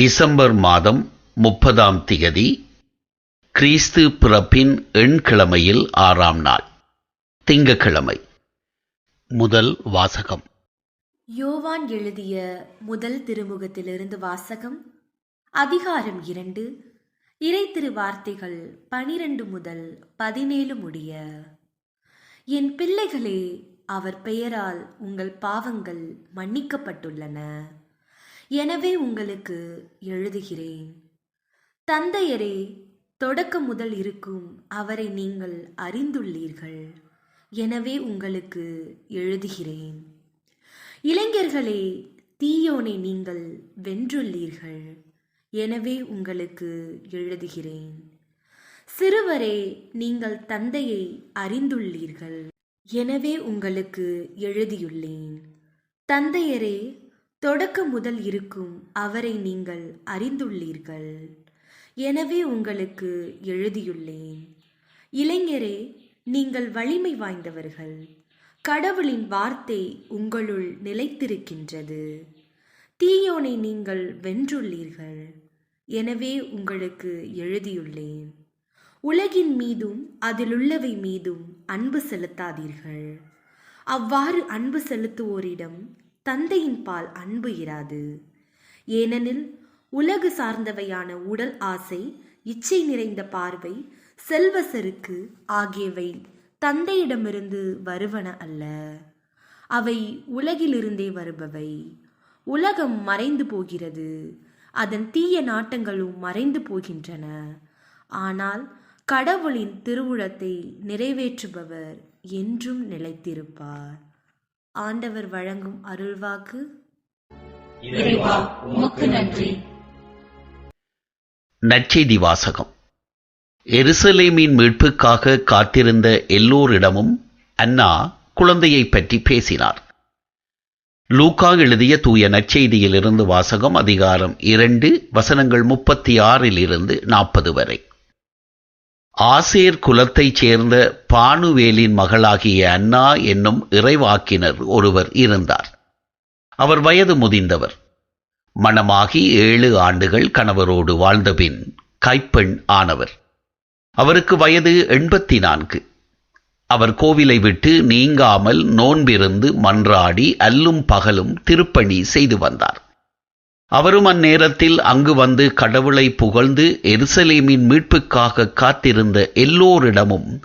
December மாதம் முப்பதாம் திகதி கிறிஸ்து பிறப்பின் எண்கிழமையில் ஆறாம் நாள் திங்கக்கிழமை. முதல் வாசகம். யோவான் எழுதிய முதல் திருமுகத்திலிருந்து வாசகம் அதிகாரம் இரண்டு இறை திருவார்த்தைகள் பனிரெண்டு முதல் பதினேழு முடிய என் பிள்ளைகளே அவர் பெயரால் உங்கள் பாவங்கள் மன்னிக்கப்பட்டுள்ளன. எனவே உங்களுக்கு எழுதுகிறேன். தந்தையரே தொடக்கம் முதல் இருக்கும் அவரை நீங்கள் அறிந்துள்ளீர்கள். எனவே உங்களுக்கு எழுதுகிறேன். இளைஞர்களே தீயோனை நீங்கள் வென்றுள்ளீர்கள். எனவே உங்களுக்கு எழுதுகிறேன். சிறுவரே நீங்கள் தந்தையை அறிந்துள்ளீர்கள். எனவே உங்களுக்கு எழுதியுள்ளேன். தந்தையரே தொடக்கம் முதல் இருக்கும் அவரை நீங்கள் அறிந்துள்ளீர்கள். எனவே உங்களுக்கு எழுதியுள்ளேன். இளைஞரே நீங்கள் வலிமை வாய்ந்தவர்கள். கடவுளின் வார்த்தை உங்களுள் நிலைத்திருக்கின்றது. தீயோனை நீங்கள் வென்றுள்ளீர்கள். எனவே உங்களுக்கு எழுதியுள்ளேன். உலகின் மீதும் அதிலுள்ளவை மீதும் அன்பு செலுத்தாதீர்கள். அவ்வாறு அன்பு செலுத்துவோரிடம் தந்தையின் பால் அன்பு இராது. ஏனெனில் உலகு சார்ந்தவையான உடல் ஆசை இச்சை நிறைந்த பார்வை செல்வ செருக்கு ஆகியவை தந்தையிடமிருந்து வருவன அல்ல. அவை உலகிலிருந்தே வருபவை. உலகம் மறைந்து போகிறது. அதன் தீய நாட்டங்களும் மறைந்து போகின்றன. ஆனால் கடவுளின் திருவுளத்தை நிறைவேற்றுபவர் என்றும் நிலைத்திருப்பார். ஆண்டவர் வழங்கும் அருள்வாக்கு. இறைவா உமக்கு நன்றி. நற்செய்தி வாசகம். எருசலேமின் மீட்புக்காக காத்திருந்த எல்லோரிடமும் அன்னா குழந்தையைப் பற்றி பேசினார். லூக்கா எழுதிய தூய நற்செய்தியிலிருந்து வாசகம் அதிகாரம் இரண்டு வசனங்கள் முப்பத்தி ஆறில் இருந்து நாற்பது வரை. ஆசேர் குலத்தைச் சேர்ந்த பானுவேலின் மகளாகிய அன்னா என்னும் இறைவாக்கினர் ஒருவர் இருந்தார். அவர் வயது முதிந்தவர். மணமாகி ஏழு ஆண்டுகள் கணவரோடு வாழ்ந்தபின் கைப்பெண் ஆனவர். அவருக்கு வயது எண்பத்தி நான்கு அவர் கோவிலை விட்டு நீங்காமல் நோன்பிருந்து மன்றாடி அல்லும் பகலும் திருப்பணி செய்து வந்தார். அவரும் அந்நேரத்தில் அங்கு வந்து கடவுளை புகழ்ந்து எருசலேமின் மீட்புக்காக காத்திருந்த எல்லோரிடமும்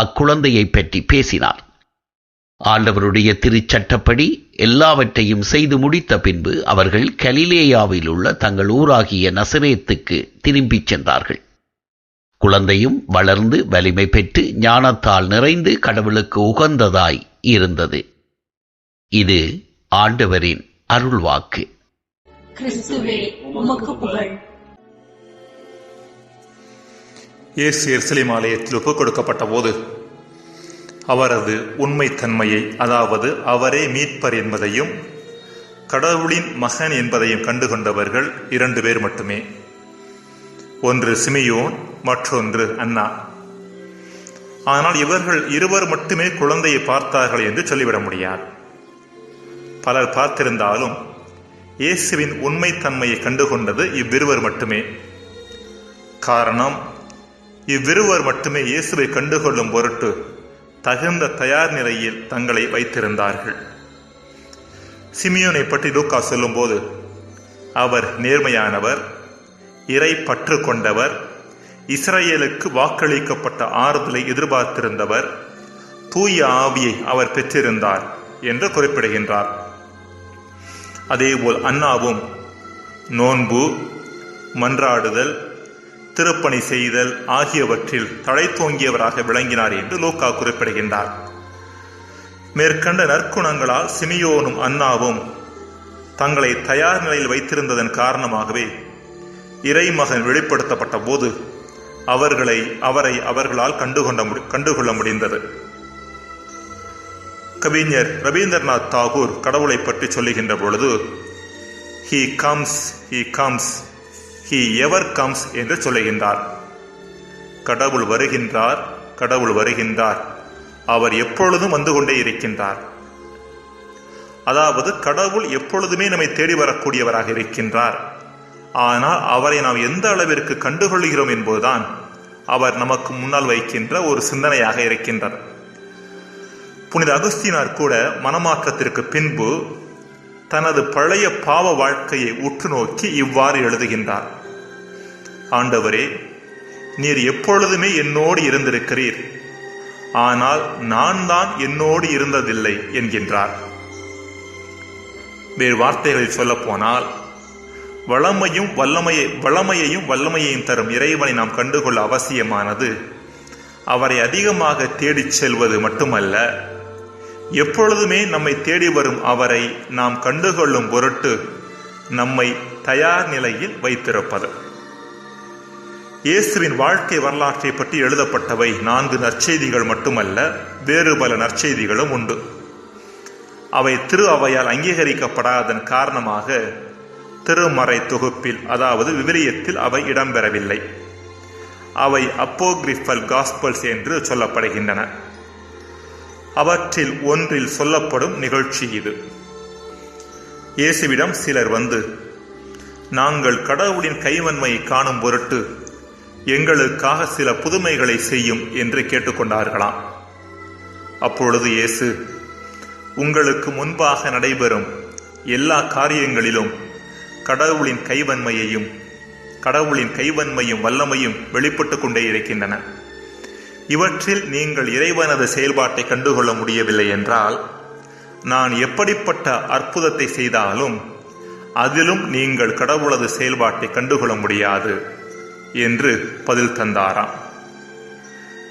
அக்குழந்தையைப் பற்றி பேசினார். ஆண்டவருடைய திருச்சட்டப்படி எல்லாவற்றையும் செய்து முடித்த பின்பு அவர்கள் கலிலேயாவில் உள்ள தங்கள் ஊராகிய நசரேத்துக்கு திரும்பிச் சென்றார்கள். குழந்தையும் வளர்ந்து வலிமை பெற்று ஞானத்தால் நிறைந்து கடவுளுக்கு உகந்ததாய் இருந்தது. இது ஆண்டவரின் அருள்வாக்கு. கிறிஸ்துவே உமக்கு புகழ். இயேசு எருசலேம் ஆலயத்தில் ஒப்புக் கொடுக்கப்பட்ட போது அவரது உண்மைத்தன்மையை அதாவது அவரே மீட்பர் என்பதையும் கடவுளின் மகன் என்பதையும் கண்டுகொண்டவர்கள் இரண்டு பேர் மட்டுமே. ஒன்று சிமியோன் மற்றொன்று அண்ணா. ஆனால் இவர்கள் இருவர் மட்டுமே குழந்தையை பார்த்தார்கள் என்று சொல்லிவிட முடியாது. பலர் பார்த்திருந்தாலும் இயேசுவின் உண்மைத்தன்மையை கண்டுகொண்டது இவ்விருவர் மட்டுமே. காரணம் இவ்விருவர் மட்டுமே இயேசுவை கண்டுகொள்ளும் பொருட்டு தகுந்த தயார் நிலையில் தங்களை வைத்திருந்தார்கள். சிமியோனை பற்றி லூக்கா சொல்லும்போது அவர் நேர்மையானவர் இறை பற்று கொண்டவர் இஸ்ரேலுக்கு வாக்களிக்கப்பட்ட ஆறுதலை எதிர்பார்த்திருந்தவர் தூய ஆவியை அவர் பெற்றிருந்தார் என்று குறிப்பிடுகின்றார். அதேபோல் அண்ணாவும் நோன்பு மன்றாடுதல் திருப்பணி செய்தல் ஆகியவற்றில் தழைத்தோங்கியவராக விளங்கினார் என்று லோக்கா குறிப்பிடுகின்றார். மேற்கண்ட நற்குணங்களால் சிமியோனும் அன்னாவும் தங்களை தயார் நிலையில் வைத்திருந்ததன் காரணமாகவே இறைமகன் வெளிப்படுத்தப்பட்ட போது அவர்களை அவரை அவர்களால் கண்டுகொண்ட கண்டுகொள்ள முடிந்தது. கவிஞர் ரவீந்திரநாத் தாகூர் கடவுளை பற்றி சொல்லுகின்ற பொழுது he comes he comes he ever comes என்று சொல்லுகின்றார். கடவுள் வருகின்றார் கடவுள் வருகின்றார் அவர் எப்பொழுதும் வந்து கொண்டே இருக்கின்றார். அதாவது கடவுள் எப்பொழுதுமே நம்மை தேடி வரக்கூடியவராக இருக்கின்றார். ஆனால் அவரை நாம் எந்த அளவிற்கு கண்டுகொள்கிறோம் என்பதுதான் அவர் நமக்கு முன்னால் வைக்கின்ற ஒரு சிந்தனையாக இருக்கின்றார் புனித அகஸ்தீனார் கூட மனமாற்றத்திற்கு பின்பு தனது பழைய பாவ வாழ்க்கையை உற்று நோக்கி இவ்வாறு எழுதுகின்றார். ஆண்டவரே நீர் எப்பொழுதுமே என்னோடு இருந்திருக்கிறீர். ஆனால் நான் தான் என்னோடு இருந்ததில்லை என்கின்றார். வேறு வார்த்தைகளில் சொல்லப்போனால் வளமையும் வல்லமையை வளமையையும் வல்லமையையும் தரும் இறைவனை நாம் கண்டுகொள்ள அவசியமானது அவரை அதிகமாக தேடிச் செல்வது மட்டுமல்ல எப்பொழுதுமே நம்மை தேடி வரும் அவரை நாம் கண்டுகொள்ளும் பொருட்டு நம்மை தயார் நிலையில் வைத்திருப்பது. இயேசுவின் வாழ்க்கை வரலாற்றை பற்றி எழுதப்பட்டவை நான்கு நற்செய்திகள் மட்டுமல்ல வேறு பல நற்செய்திகளும் உண்டு. அவை திரு அவையால் அங்கீகரிக்கப்படாதன் காரணமாக திருமறை தொகுப்பில் அதாவது விவிலியத்தில் அவை இடம்பெறவில்லை. அவை அப்போகிரிஃபல் காஸ்பல்ஸ் என்று சொல்லப்படுகின்றன. அவற்றில் ஒன்றில் சொல்லப்படும் நிகழ்ச்சி இது. இயேசுவிடம் சிலர் வந்து நாங்கள் கடவுளின் கைவன்மையை காணும் பொருட்டு எங்களுக்காக சில புதுமைகளை செய்யும் என்று கேட்டுக்கொண்டார்களாம். அப்பொழுது இயேசு உங்களுக்கு முன்பாக நடைபெறும் எல்லா காரியங்களிலும் கடவுளின் கைவன்மையையும் கடவுளின் கைவன்மையும் வல்லமையும் வெளிப்பட்டு கொண்டே இருக்கின்றன. இவற்றில் நீங்கள் இறைவனது செயல்பாட்டை கண்டுகொள்ள முடியவில்லை என்றால் நான் எப்படிப்பட்ட அற்புதத்தை செய்தாலும் அதிலும் நீங்கள் கடவுளது செயல்பாட்டை கண்டுகொள்ள முடியாது என்று பதில் தந்தாராம்.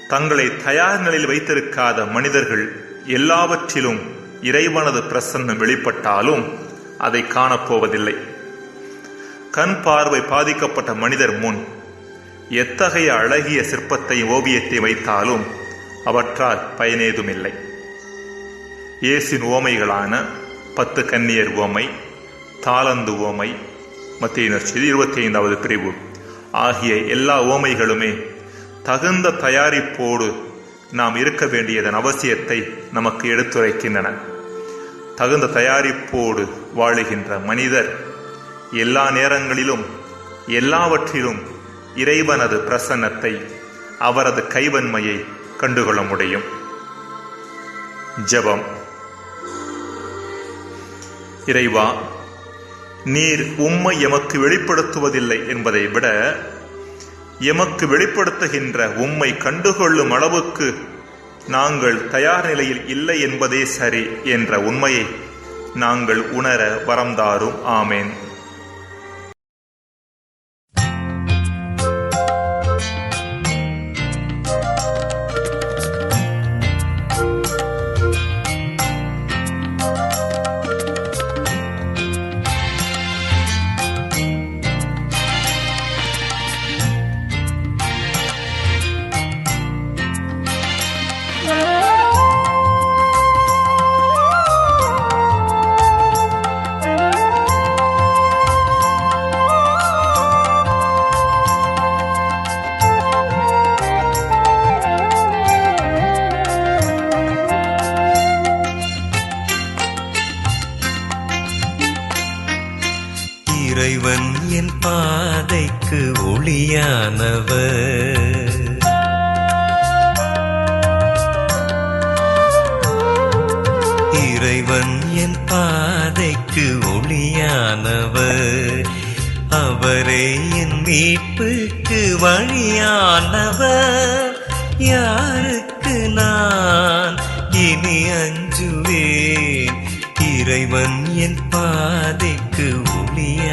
தங்களை தயார் நிலையில் வைத்திருக்காத மனிதர்கள் எல்லாவற்றிலும் இறைவனது பிரசன்னம் வெளிப்பட்டாலும் அதை காணப்போவதில்லை. கண் பார்வை பாதிக்கப்பட்ட மனிதர் முன் எத்தகைய அழகிய சிற்பத்தை ஓவியத்தை வைத்தாலும் அவற்றால் பயனேதுமில்லை. இயேசின் ஓமைகளான பத்து கன்னியர் ஓமை தாளந்து ஓமை மத்திய நற்செய்தி இருபத்தி ஐந்தாவது பிரிவு ஆகிய எல்லா ஓமைகளுமே தகுந்த தயாரிப்போடு நாம் இருக்க வேண்டியதன் அவசியத்தை நமக்கு எடுத்துரைக்கின்றன. தகுந்த தயாரிப்போடு வாழுகின்ற மனிதர் எல்லா நேரங்களிலும் எல்லாவற்றிலும் இறைவனது பிரசன்னத்தை அவரது கைவன்மையை கண்டுகொள்ள முடியும். ஜெபம். இறைவா நீர் உம்மை எமக்கு வெளிப்படுத்துவதில்லை என்பதை விட எமக்கு வெளிப்படுத்துகின்ற உம்மை கண்டுகொள்ளும் அளவுக்கு நாங்கள் தயார் நிலையில் இல்லை என்பதே சரி என்ற உண்மையை நாங்கள் உணர வரம்தாரும் ஆமேன். என் பாதைக்கு ஒளியானவர். அவரே என் மீட்புக்கு வழியானவர். யாருக்கு நான் இனி அஞ்சுவேன்? இறைவன் என் பாதைக்கு ஒளியானவர்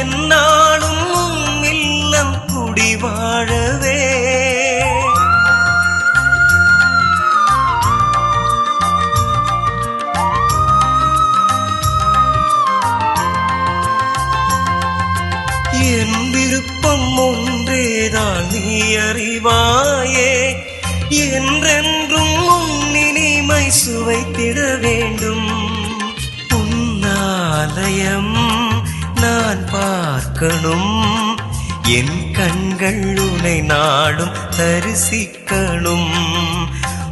என்னாலும் இல்லம் குடி வாழவே. என் விருப்பம் ஒன்றேதான் நீ அறிவாயே. என்றென்றும் உன் இனிமை சுவைத்திட வேண்டும். உன்னாலயம் பார்க்கணும். என் கண்கள் உனை நாடும் தரிசிக்கணும்.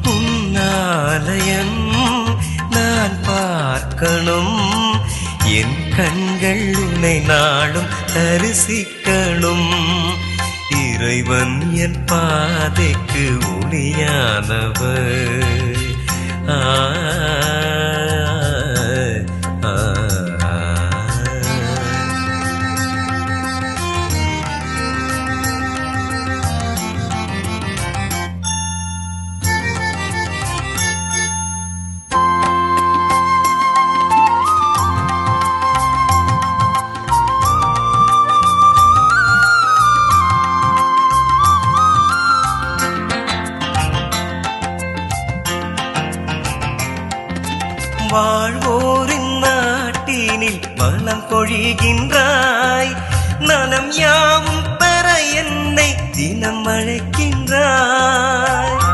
உன்னாலயம் நான் பார்க்கணும். என் கண்கள் உனை நாடும் தரிசிக்கணும். இறைவன் என் பாதைக்கு ஒளியானவர். ஆ, மனம் பொழிகின்றாய். நலம் யாவும் பெற என்னை தினம் அழைக்கின்றாய்.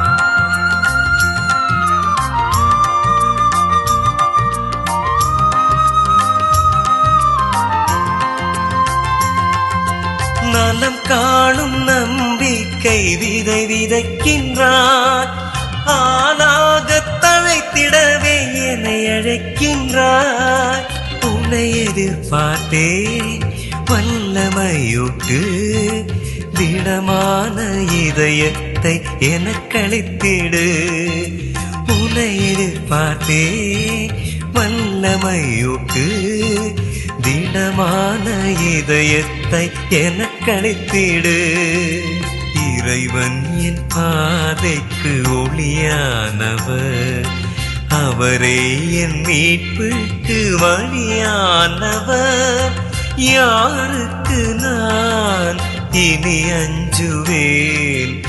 நலம் காணும் நம்பிக்கை விதை விதைக்கின்றாய். உன்னை எதிர்பார்த்தே வல்லமையூட்டு திடமான இதயத்தை எனக்களித்திடு உன்னை எதிர்பார்த்தே வல்லமையூட்டு திடமான இதயத்தை எனக்களித்திடு இறைவன் என் பாதைக்கு ஒளியானவர். அவரே என் மீட்புக்கு வழியானவர். யாருக்கு நான் இனி அஞ்சுவேன்?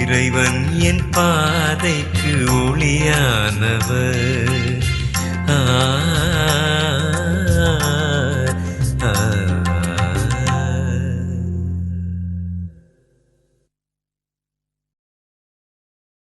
இறைவன் என் பாதைக்கு ஒளியானவர். ஆ.